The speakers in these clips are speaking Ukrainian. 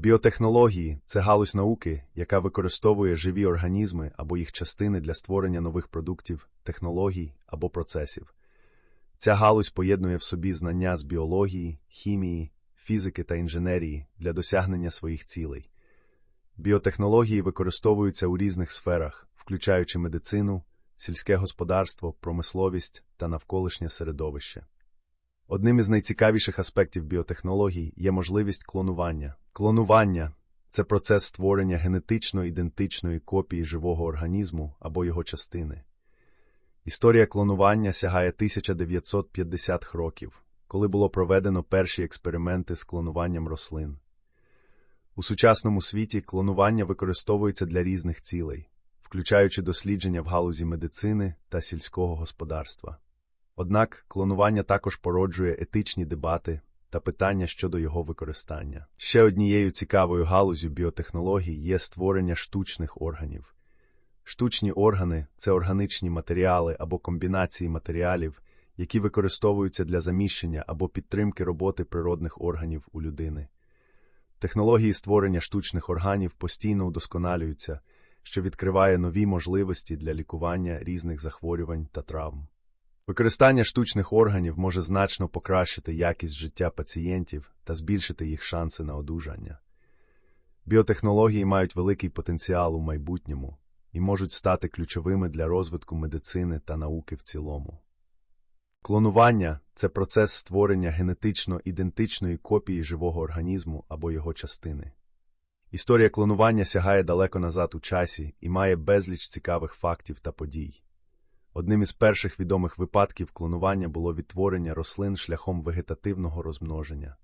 Біотехнології це галузь науки, яка використовує живі організми або їх частини для створення нових продуктів, технологій або процесів. Ця галузь поєднує в собі знання з біології, хімії, фізики та інженерії для досягнення своїх цілей. Біотехнології використовуються у різних сферах, включаючи медицину, сільське господарство, промисловість та навколишнє середовище. Одним із найцікавіших аспектів біотехнологій є можливість клонування. Клонування це процес створення генетично ідентичної копії живого організму або його частини. Історія клонування сягає 1950 років, коли було проведено перші експерименти з клонуванням рослин. У сучасному світі клонування використовується для різних цілей, включаючи дослідження в галузі медицини та сільського господарства. Однак клонування також породжує етичні дебати та питання щодо його використання. Ще однією цікавою галузю біотехнологій є створення штучних органів. Штучні органи це органічні матеріали або комбінації матеріалів, які використовуються для заміщення або підтримки роботи природних органів у людини. Технології створення штучних органів постійно удосконалюються, що відкриває нові можливості для лікування різних захворювань та травм. Використання штучних органів може значно покращити якість життя пацієнтів та збільшити їх шанси на одужання. Біотехнології мають великий потенціал у майбутньому і можуть стати ключовими для розвитку медицини та науки в цілому. Клонування це процес створення генетично ідентичної копії живого організму або його частини. Історія клонування сягає далеко назад у часі і має безліч цікавих фактів та подій. Одним із перших відомих випадків клонування було відтворення рослин шляхом вегетативного розмноження.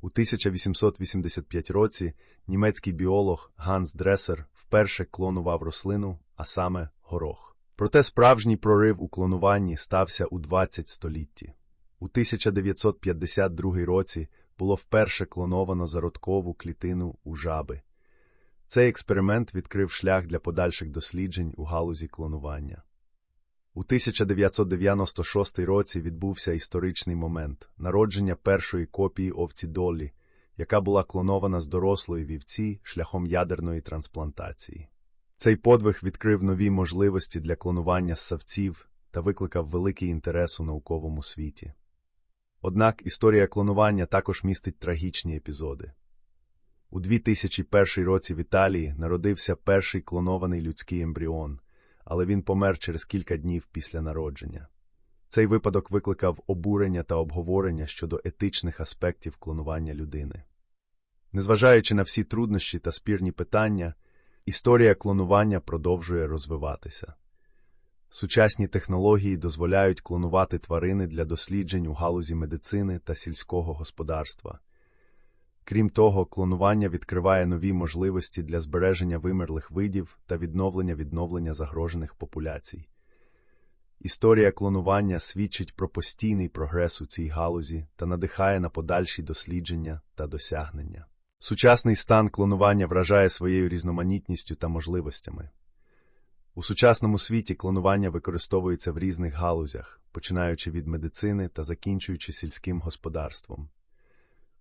У 1885 році німецький біолог Ганс Дресер вперше клонував рослину, а саме горох. Проте справжній прорив у клонуванні стався у 20 столітті. У 1952 році було вперше клоновано зародкову клітину у жаби. Цей експеримент відкрив шлях для подальших досліджень у галузі клонування. У 1996 році відбувся історичний момент народження першої копії овці Доллі, яка була клонована з дорослої вівці шляхом ядерної трансплантації. Цей подвиг відкрив нові можливості для клонування ссавців та викликав великий інтерес у науковому світі. Однак історія клонування також містить трагічні епізоди. У 2001 році в Італії народився перший клонований людський ембріон але він помер через кілька днів після народження. Цей випадок викликав обурення та обговорення щодо етичних аспектів клонування людини. Незважаючи на всі труднощі та спірні питання, історія клонування продовжує розвиватися. Сучасні технології дозволяють клонувати тварини для досліджень у галузі медицини та сільського господарства. Крім того, клонування відкриває нові можливості для збереження вимерлих видів та відновлення відновлення загрожених популяцій. Історія клонування свідчить про постійний прогрес у цій галузі та надихає на подальші дослідження та досягнення. Сучасний стан клонування вражає своєю різноманітністю та можливостями. У сучасному світі клонування використовується в різних галузях, починаючи від медицини та закінчуючи сільським господарством.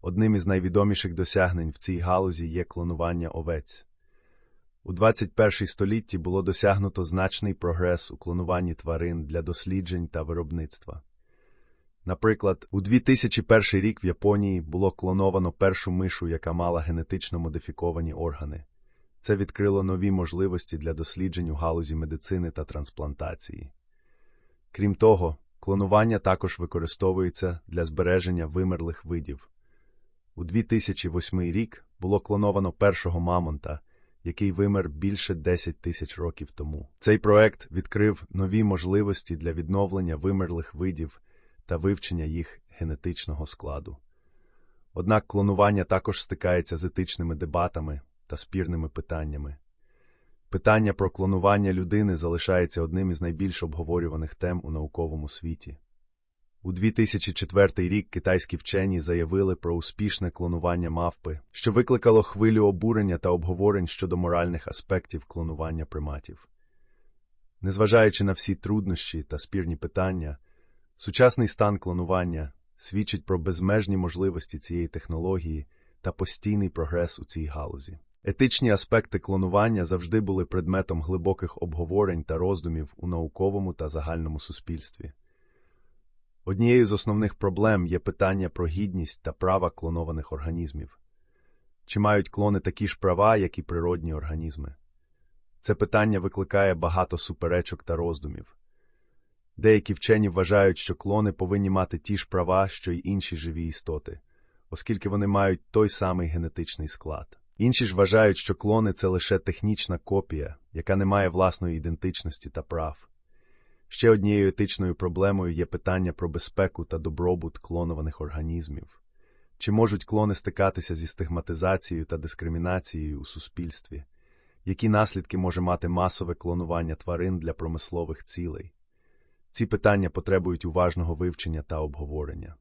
Одним із найвідоміших досягнень в цій галузі є клонування овець. У 21 столітті було досягнуто значний прогрес у клонуванні тварин для досліджень та виробництва. Наприклад, у 2001 рік в Японії було клоновано першу мишу, яка мала генетично модифіковані органи. Це відкрило нові можливості для досліджень у галузі медицини та трансплантації. Крім того, клонування також використовується для збереження вимерлих видів. У 2008 рік було клоновано першого мамонта, який вимер більше 10 тисяч років тому. Цей проект відкрив нові можливості для відновлення вимерлих видів та вивчення їх генетичного складу. Однак клонування також стикається з етичними дебатами та спірними питаннями. Питання про клонування людини залишається одним із найбільш обговорюваних тем у науковому світі. У 2004 рік китайські вчені заявили про успішне клонування мавпи, що викликало хвилю обурення та обговорень щодо моральних аспектів клонування приматів. Незважаючи на всі труднощі та спірні питання, сучасний стан клонування свідчить про безмежні можливості цієї технології та постійний прогрес у цій галузі. Етичні аспекти клонування завжди були предметом глибоких обговорень та роздумів у науковому та загальному суспільстві. Однією з основних проблем є питання про гідність та права клонованих організмів. Чи мають клони такі ж права, як і природні організми? Це питання викликає багато суперечок та роздумів. Деякі вчені вважають, що клони повинні мати ті ж права, що й інші живі істоти, оскільки вони мають той самий генетичний склад. Інші ж вважають, що клони це лише технічна копія, яка не має власної ідентичності та прав. Ще однією етичною проблемою є питання про безпеку та добробут клонованих організмів. Чи можуть клони стикатися зі стигматизацією та дискримінацією у суспільстві? Які наслідки може мати масове клонування тварин для промислових цілей? Ці питання потребують уважного вивчення та обговорення.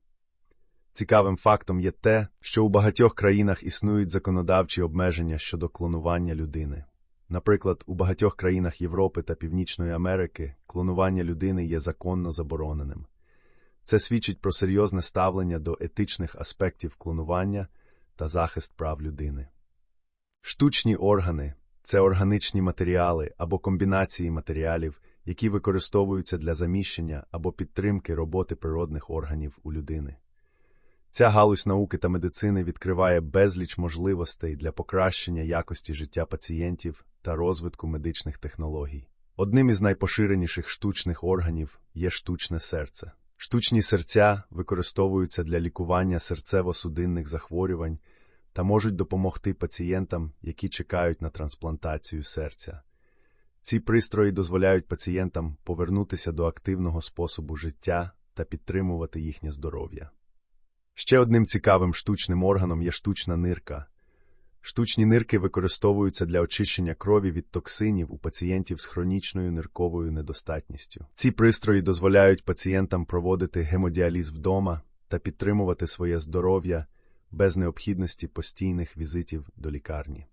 Цікавим фактом є те, що у багатьох країнах існують законодавчі обмеження щодо клонування людини. Наприклад, у багатьох країнах Європи та Північної Америки клонування людини є законно забороненим. Це свідчить про серйозне ставлення до етичних аспектів клонування та захист прав людини. Штучні органи це органічні матеріали або комбінації матеріалів, які використовуються для заміщення або підтримки роботи природних органів у людини. Ця галузь науки та медицини відкриває безліч можливостей для покращення якості життя пацієнтів та розвитку медичних технологій. Одним із найпоширеніших штучних органів є штучне серце. Штучні серця використовуються для лікування серцево-судинних захворювань та можуть допомогти пацієнтам, які чекають на трансплантацію серця. Ці пристрої дозволяють пацієнтам повернутися до активного способу життя та підтримувати їхнє здоров'я. Ще одним цікавим штучним органом є штучна нирка. Штучні нирки використовуються для очищення крові від токсинів у пацієнтів з хронічною нирковою недостатністю. Ці пристрої дозволяють пацієнтам проводити гемодіаліз вдома та підтримувати своє здоров'я без необхідності постійних візитів до лікарні.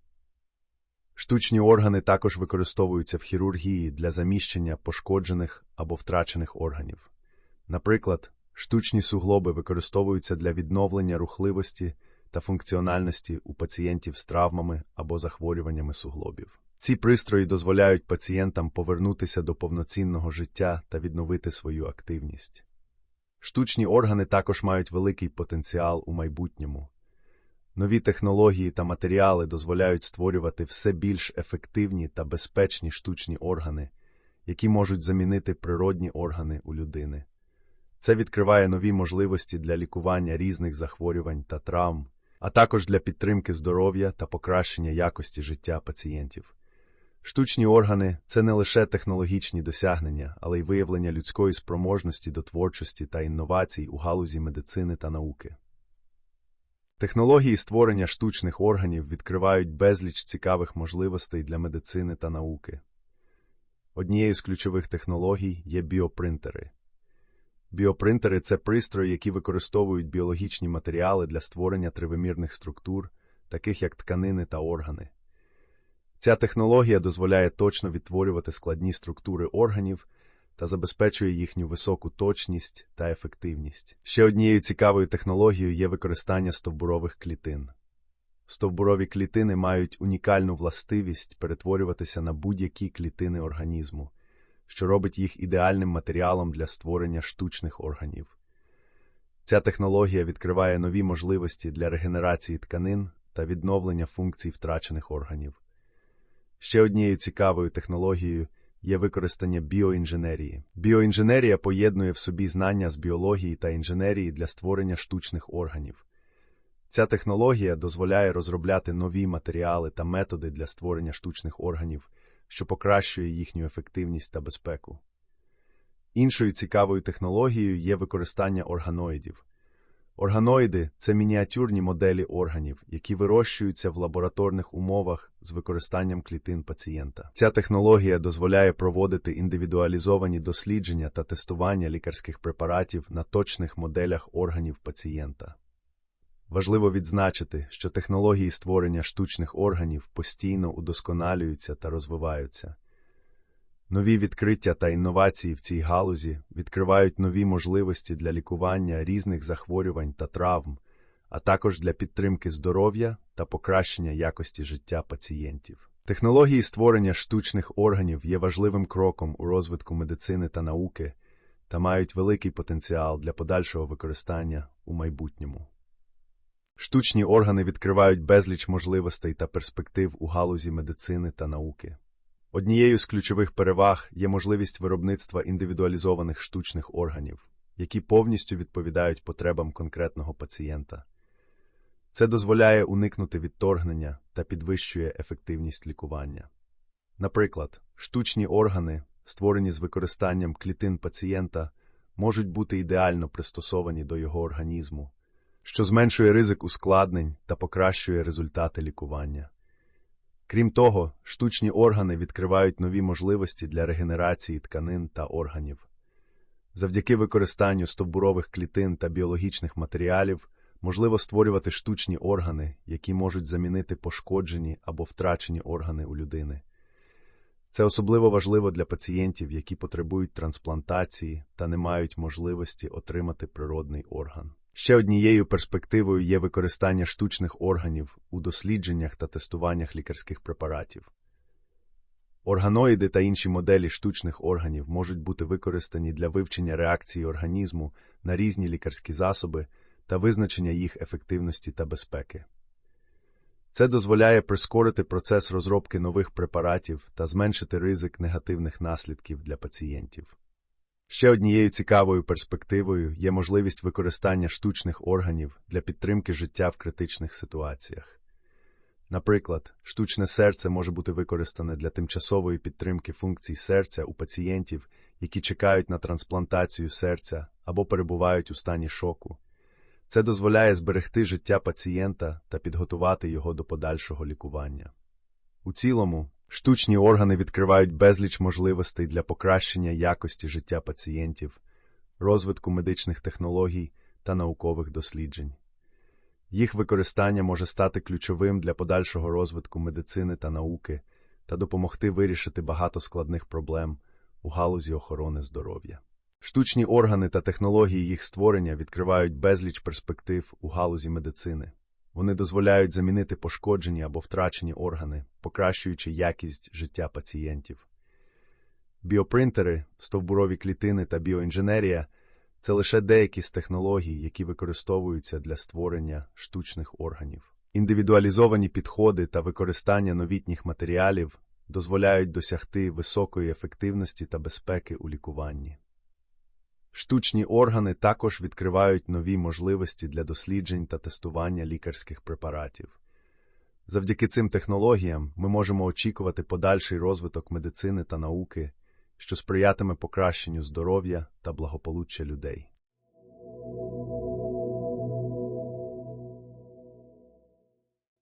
Штучні органи також використовуються в хірургії для заміщення пошкоджених або втрачених органів. Наприклад, штучні суглоби використовуються для відновлення рухливості та функціональності у пацієнтів з травмами або захворюваннями суглобів. Ці пристрої дозволяють пацієнтам повернутися до повноцінного життя та відновити свою активність. Штучні органи також мають великий потенціал у майбутньому. Нові технології та матеріали дозволяють створювати все більш ефективні та безпечні штучні органи, які можуть замінити природні органи у людини. Це відкриває нові можливості для лікування різних захворювань та травм, а також для підтримки здоров'я та покращення якості життя пацієнтів. Штучні органи це не лише технологічні досягнення, але й виявлення людської спроможності до творчості та інновацій у галузі медицини та науки. Технології створення штучних органів відкривають безліч цікавих можливостей для медицини та науки. Однією з ключових технологій є біопринтери. Біопринтери це пристрої, які використовують біологічні матеріали для створення тривимірних структур, таких як тканини та органи. Ця технологія дозволяє точно відтворювати складні структури органів та забезпечує їхню високу точність та ефективність. Ще однією цікавою технологією є використання стовбурових клітин. Стовбурові клітини мають унікальну властивість перетворюватися на будь-які клітини організму, що робить їх ідеальним матеріалом для створення штучних органів. Ця технологія відкриває нові можливості для регенерації тканин та відновлення функцій втрачених органів. Ще однією цікавою технологією є використання біоінженерії. Біоінженерія поєднує в собі знання з біології та інженерії для створення штучних органів. Ця технологія дозволяє розробляти нові матеріали та методи для створення штучних органів, що покращує їхню ефективність та безпеку. Іншою цікавою технологією є використання органоїдів. Органоїди це мініатюрні моделі органів, які вирощуються в лабораторних умовах з використанням клітин пацієнта. Ця технологія дозволяє проводити індивідуалізовані дослідження та тестування лікарських препаратів на точних моделях органів пацієнта. Важливо відзначити, що технології створення штучних органів постійно удосконалюються та розвиваються. Нові відкриття та інновації в цій галузі відкривають нові можливості для лікування різних захворювань та травм, а також для підтримки здоров'я та покращення якості життя пацієнтів. Технології створення штучних органів є важливим кроком у розвитку медицини та науки та мають великий потенціал для подальшого використання у майбутньому. Штучні органи відкривають безліч можливостей та перспектив у галузі медицини та науки. Однією з ключових переваг є можливість виробництва індивідуалізованих штучних органів, які повністю відповідають потребам конкретного пацієнта. Це дозволяє уникнути відторгнення та підвищує ефективність лікування. Наприклад, штучні органи, створені з використанням клітин пацієнта, можуть бути ідеально пристосовані до його організму, що зменшує ризик ускладнень та покращує результати лікування. Крім того, штучні органи відкривають нові можливості для регенерації тканин та органів. Завдяки використанню стовбурових клітин та біологічних матеріалів можливо створювати штучні органи, які можуть замінити пошкоджені або втрачені органи у людини. Це особливо важливо для пацієнтів, які потребують трансплантації та не мають можливості отримати природний орган. Ще однією перспективою є використання штучних органів у дослідженнях та тестуваннях лікарських препаратів. Органоїди та інші моделі штучних органів можуть бути використані для вивчення реакції організму на різні лікарські засоби та визначення їх ефективності та безпеки. Це дозволяє прискорити процес розробки нових препаратів та зменшити ризик негативних наслідків для пацієнтів. Ще однією цікавою перспективою є можливість використання штучних органів для підтримки життя в критичних ситуаціях. Наприклад, штучне серце може бути використане для тимчасової підтримки функцій серця у пацієнтів, які чекають на трансплантацію серця або перебувають у стані шоку. Це дозволяє зберегти життя пацієнта та підготувати його до подальшого лікування. У цілому, штучні органи відкривають безліч можливостей для покращення якості життя пацієнтів, розвитку медичних технологій та наукових досліджень. Їх використання може стати ключовим для подальшого розвитку медицини та науки та допомогти вирішити багато складних проблем у галузі охорони здоров'я. Штучні органи та технології їх створення відкривають безліч перспектив у галузі медицини. Вони дозволяють замінити пошкоджені або втрачені органи, покращуючи якість життя пацієнтів. Біопринтери, стовбурові клітини та біоінженерія це лише деякі з технологій, які використовуються для створення штучних органів. Індивідуалізовані підходи та використання новітніх матеріалів дозволяють досягти високої ефективності та безпеки у лікуванні. Штучні органи також відкривають нові можливості для досліджень та тестування лікарських препаратів. Завдяки цим технологіям ми можемо очікувати подальший розвиток медицини та науки, що сприятиме покращенню здоров'я та благополуччя людей.